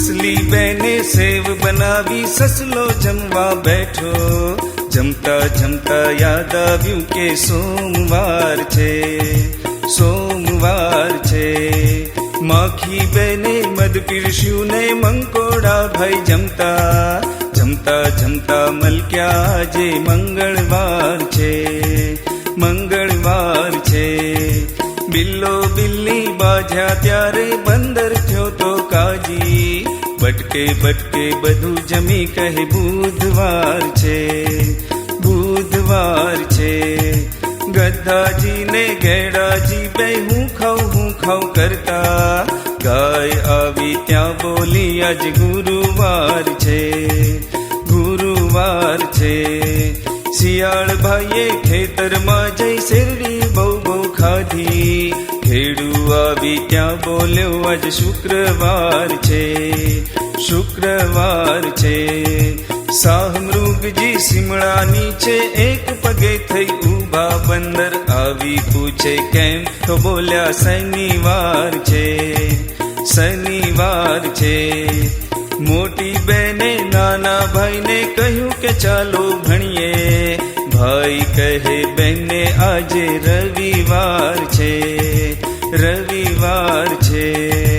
સસલી બેને સેવ બનાવી સસલો જમવા બેઠો જમતા જમતા યાદ આવ્યું કે સોમવાર છે સોમવાર છે માખી બેને મધ પીરસ્યું ને મંકોડા ભાઈ જમતા જમતા જમતા મલક્યા જે મંગળવાર છે? મંગળવાર છે. બિલ્લો બિલ્લી બાજ્યા ત્યારે બંદર થયો તો કાજી. બટકે બટકે બધું જમી કહે બુધવાર છે. બુધવાર છે. ગદ્દાજી ને ગેડાજી બે હું ખાઉં હું ખાઉં કરતા. ગાય આવી ત્યાં બોલી, આજ ગુરુવાર છે ગુરુવાર છે. શિયાળ ભાઈએ ખેતરમાં જઈ શેરડી બહુ બહુ ખાધી. ખેડૂ આવી ત્યાં બોલ્યો, આજ શુક્રવાર છે શુક્રવાર છે. સાહ સિમળા નીચે એક પગે થઈ ઊભા, બંદર આવી પૂછે કેમ? તો બોલ્યા, શનિવાર છે. શનિવાર છે. મોટી બેને નાના ભાઈને કહ્યું કે ચાલો ભણીએ. ભાઈ કહે, બેને આજે રવિવાર છે. રવિવાર છે.